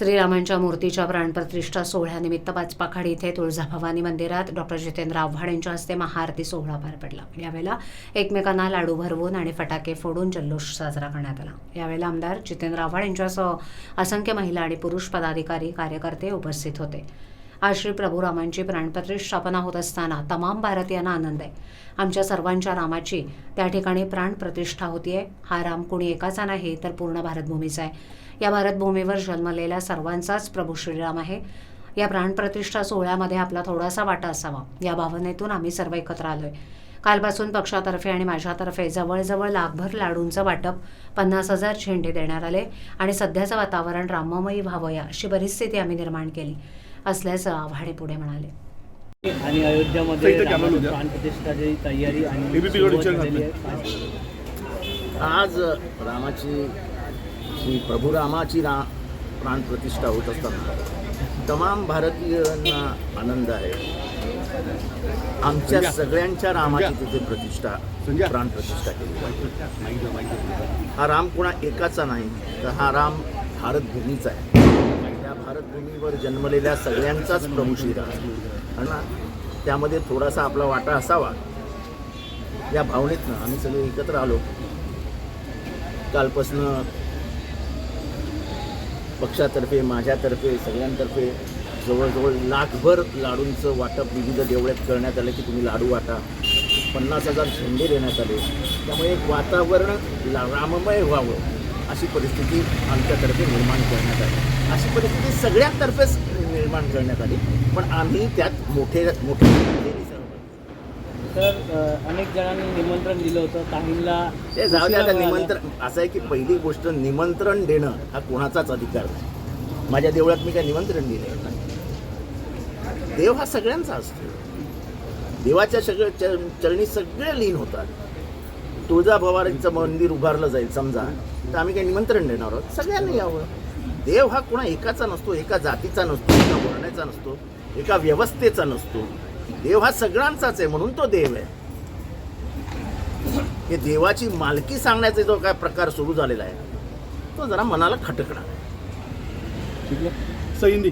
श्रीरामांच्या मूर्तीच्या प्राणप्रतिष्ठा सोहळ्यानिमित्त पाचपाखाडी इथे तुळजाभवानी मंदिरात डॉक्टर जितेंद्र आव्हाड यांच्या हस्ते महाआरती सोहळा पार पडला. यावेळेला एकमेकांना लाडू भरवून आणि फटाके फोडून जल्लोष साजरा करण्यात आला. यावेळेला आमदार जितेंद्र आव्हाड यांच्यासह असंख्य महिला आणि पुरुष पदाधिकारी कार्यकर्ते उपस्थित होते. आज श्री प्रभू रामांची प्राणप्रतिष्ठापना होत असताना तमाम भारतीयांना आनंद आहे. आमच्या सर्वांच्या रामाची त्या ठिकाणी प्राणप्रतिष्ठा होतीये. हा राम कुणी एकाचा नाही तर पूर्ण भारतभूमीचा आहे. या भारतभूमीवर जन्मलेल्या सर्वांचाच प्रभू श्रीराम आहे. या प्राणप्रतिष्ठा सोहळ्यामध्ये आपला थोडासा वाटा असावा. या भावनेतून आम्ही सर्व एकत्र आलोय. कालपासून पक्षातर्फे आणि माझ्यातर्फे जवळजवळ लाखभर लाडूंचं वाटप पन्नास हजार झेंडे देण्यात आले आणि सध्याचं वातावरण राममयी व्हावया अशी परिस्थिती आम्ही निर्माण केली. असल्याचं आव्हाडे पुढे म्हणाले. आणि अयोध्यामध्ये. प्राणप्रतिष्ठाची तयारी आणि. आज रामाची श्री प्रभू रामाची रा प्राणप्रतिष्ठा होत असताना तमाम भारतीयांना आनंद आहे. आमच्या सगळ्यांच्या रामाची तिथे प्रतिष्ठा. प्राणप्रतिष्ठा केली हा राम कोणा एकाचा नाही तर हा राम भारतभूमीचा आहे. या भारतभूमीवर जन्मलेल्या सगळ्यांचाच प्रभू श्रीराम त्यामध्ये थोडासा आपला वाटा असावा. या भावनेतनं आम्ही सगळे एकत्र आलो. कालपासनं पक्षातर्फे माझ्यातर्फे सगळ्यांतर्फे जवळजवळ लाखभर लाडूंचं वाटप विविध देवळ्यात करण्यात आलं की तुम्ही लाडू वाटा. पन्नास हजार झेंडे देण्यात आले. त्यामुळे एक वातावरण ला- राममय व्हावं. अशी परिस्थिती आमच्यातर्फे निर्माण करण्यात आली. अशी परिस्थिती सगळ्यांतर्फेच निर्माण करण्यात आली. पण आम्ही त्यात मोठे मोठे. तर अनेक जणांनी निमंत्रण दिलं होतं. काहींना ते जाऊ दे आता उशिरा मिळालं. निमंत्रण असं आहे की पहिली गोष्ट निमंत्रण देणं हा कोणाचाच अधिकार नाही. माझ्या देवळात मी काय निमंत्रण दिलं नाही. देव हा सगळ्यांचा असतो. देवाच्या सगळं चर- चरणी सगळे लीन होतात. तुळजाभवानीचं मंदिर उभारलं जाईल समजा. तर आम्ही काही निमंत्रण देणार आहोत. सगळ्यांनी यावं. देव हा कुणा एकाचा नसतो एका जातीचा नसतो एका वर्णाचा नसतो एका व्यवस्थेचा नसतो. देव हा सगळ्यांचाच आहे म्हणून तो देव आहे. हे देवाची मालकी सांगण्याचा जो काय प्रकार सुरू झालेला आहे तो जरा मनाला खटकणार सही हिंदी.